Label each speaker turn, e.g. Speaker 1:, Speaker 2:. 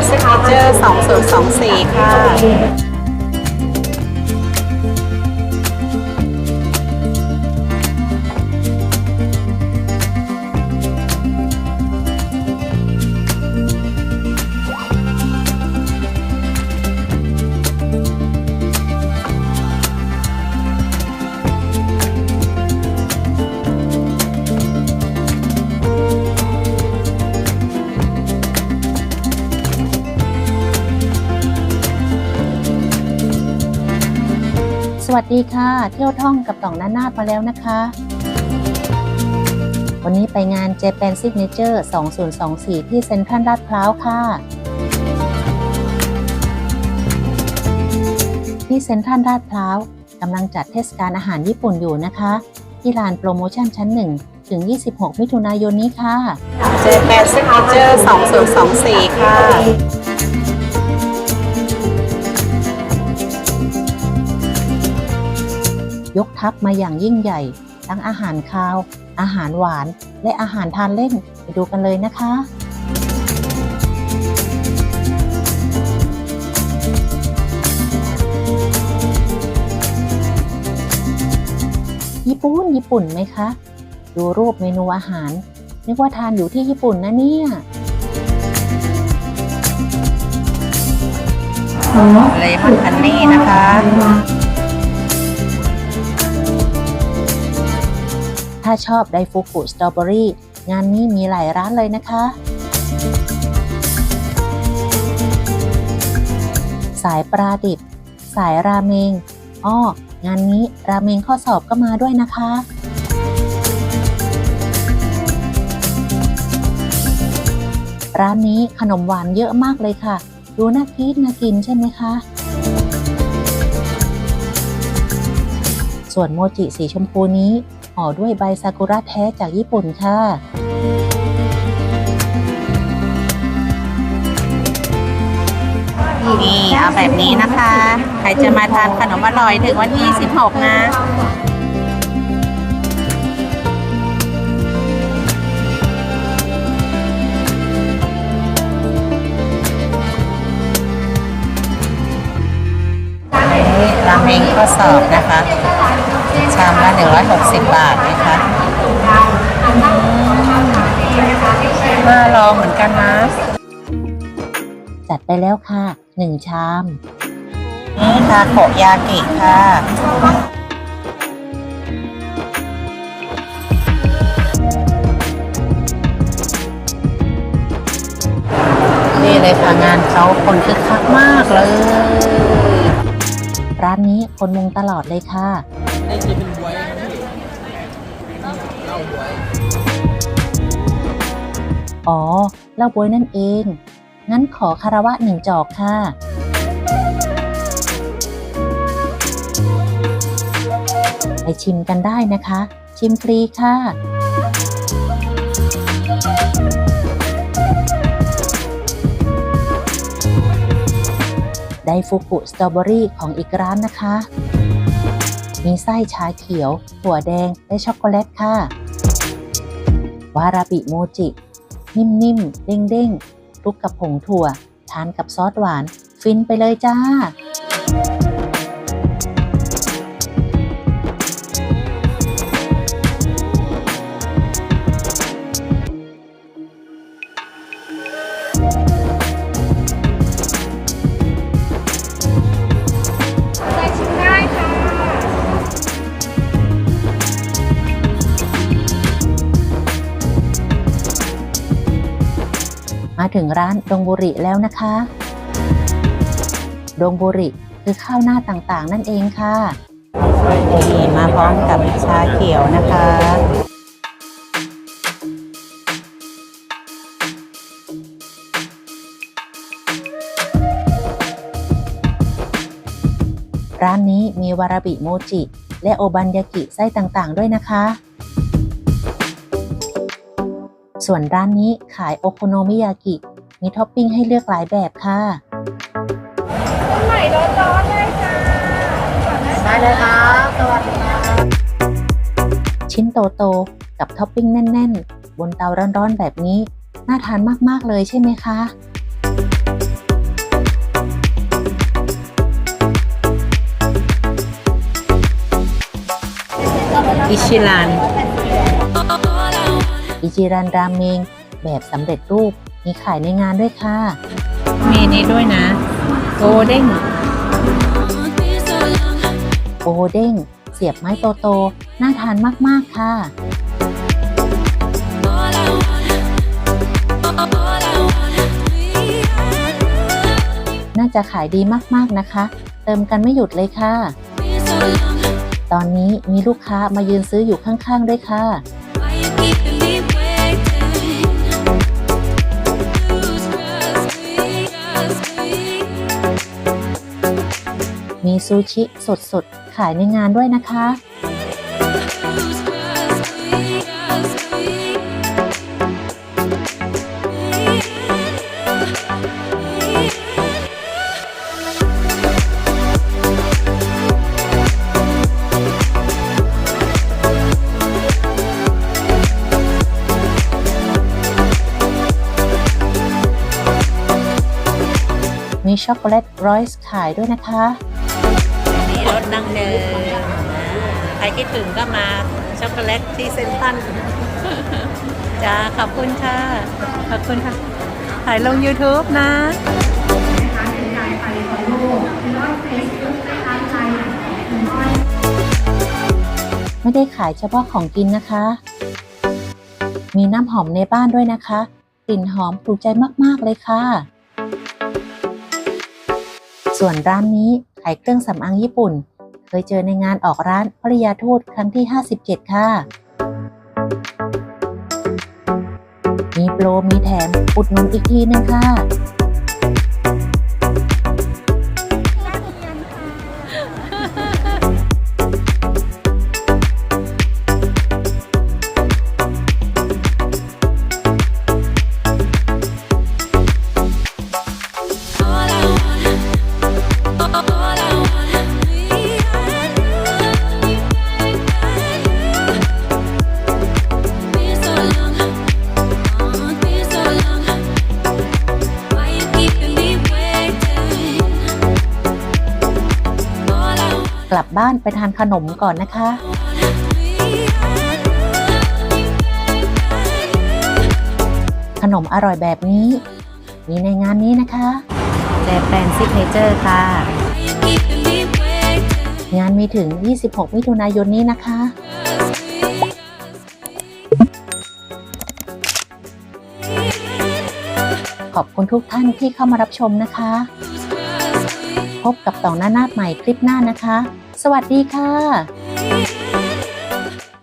Speaker 1: นซิกเนเจอร์2024 ค่ะ
Speaker 2: วัสดีค่ะ เที่ยวท่องกับต่องนานาดมาแล้วนะคะ วันนี้ไปงาน Japan Signature 2024 ที่เซ็นทรัลลาดพร้าวค่ะ ที่เซ็นทรัลลาดพร้าวกำลังจัดเทศกาลอาหารญี่ปุ่นอยู่นะคะ ที่ลานโปรโมชั่นชั้น1ถึง 26 มิถุนายนนี้ค่ะ
Speaker 1: เจแปนซิกเนเจอร์2024 ค่ะ
Speaker 2: ยกทัพมาอย่างยิ่งใหญ่ ทั้งอาหารคาว อาหารหวาน และอาหารทานเล่นไปดูกันเลยนะคะญี่ปุ่นญี่ปุ่นไหมคะ ดูรูปเมนูอาหาร นึกว่าทานอยู่ที่ญี่ปุ่นนะเนี่ย
Speaker 1: เลมอนฮันนี่นะคะ
Speaker 2: ถ้าชอบไดฟูกุสตรอเบอรี่งานนี้มีหลายร้านเลยนะคะ สายปลาดิบ สายราเมงอ้องานนี้ราเมงข้อสอบก็มาด้วยนะคะ ร้านนี้ขนมหวานเยอะมากเลยค่ะ ดูน่ากินน่ากินใช่ไหมคะ ส่วนโมจิสีชมพูนี้ ห่อด้วยใบซากุระแท้จากญี่ปุ่นค่ะ
Speaker 1: นี่เอาแบบนี้นะคะ ใครจะมาทานขนมอร่อยถึงวันที่ 16 นะอันนี้ราเมงข้อสอบนะคะ ชามละ160 บาทนะคะอืมน่าลองเหมือนกันนะ
Speaker 2: จัดไปแล้วค่ะ1ชาม
Speaker 1: นี่ทาโกยากิค่ะนี่เลยค่ะงานเขาคนคึกคักมากเลย
Speaker 2: ร้านนี้คนมุงตลอดเลยค่ะ อ๋อเล้าบวยนั่นเอง งั้นขอคารวะหนึ่งจอกค่ะไปชิมกันได้นะคะ ชิมฟรีค่ะ ไดฟูกุสตรอเบอรี่ของอีกร้านนะคะ มีไส้ชาเขียว ถั่วแดง และช็อกโกแลตค่ะ วาราบิโมจิ นิ่มๆ เด้งๆคลุกกับผงถั่ว ทานกับซอสหวาน ฟินไปเลยจ้า ถึงร้านดงบุริแล้วนะคะ ดงบุริคือข้าวหน้าต่างๆ นั่นเองค่ะ
Speaker 1: นี่มาพร้อมกับชาเขียวนะคะ
Speaker 2: ร้านนี้มีวาราบิโมจิ และโอบันยากิไส้ต่างๆ ด้วยนะคะ ส่วนร้านนี้ขายโอโคโนมิยากิ มีท็อปปิ้งให้เลือกหลายแบบค่ะใหม่ร้อนๆเลยจ้า
Speaker 1: ได้เลยครับสวัสดีครั
Speaker 2: ชิ้นโตๆกับท็อปปิ้งแน่น ๆ บนเตาร้อนๆแบบนี้ น่าทานมากๆเลยใช่ไหมคะ
Speaker 1: อิชิลัน
Speaker 2: อิจิรันราเมง แบบสำเร็จรูป มีขายในงานด้วยค่ะ
Speaker 1: มีนี้ด้วยนะ โกเด้ง
Speaker 2: โอเด้ง เสียบไม้โตๆน่าทานมาก ๆ ค่ะ น่าจะขายดีมากๆนะคะ เติมกันไม่หยุดเลยค่ะ ตอนนี้มีลูกค้ามายืนซื้ออยู่ข้าง ๆ ด้วยค่ะ มีซูชิสดๆ ขายในงานด้วยนะคะ มีช็อกโกแลตรอยส์ขายด้วยนะคะ
Speaker 1: รสดั้งเดิมใครคิดถึงก็มาช็อกโกแลตที่เซนทรันจ้าขอบคุณค่ะ ขอบคุณค่ะ ถ่ายลง YouTube นะ
Speaker 2: ไม่ได้ขายเฉพาะของกินนะคะ มีน้ำหอมในบ้านด้วยนะคะ กลิ่นหอมถูกใจมาก ๆ เลยค่ะ ส่วนร้านนี้ ขายเครื่องสำอางญี่ปุ่น เคยเจอในงานออกร้านภริยาทูตครั้งที่ 57 ค่ะ มีโปรมีแถมอุดหนุนอีกทีนึงค่ะ บบ้านไปทานขนมก่อนนะคะขนมอร่อยแบบนี้ มีในงานนี้นะคะ
Speaker 1: แจแปนซิกเนเจอร์ค่ะ
Speaker 2: งานมีถึง 26 มิถุนายนนี้นะคะ ขอบคุณทุกท่านที่เข้ามารับชมนะคะ พบกับต่องหน้านาดใหม่คลิปหน้านะคะ สวัสดีค่ะ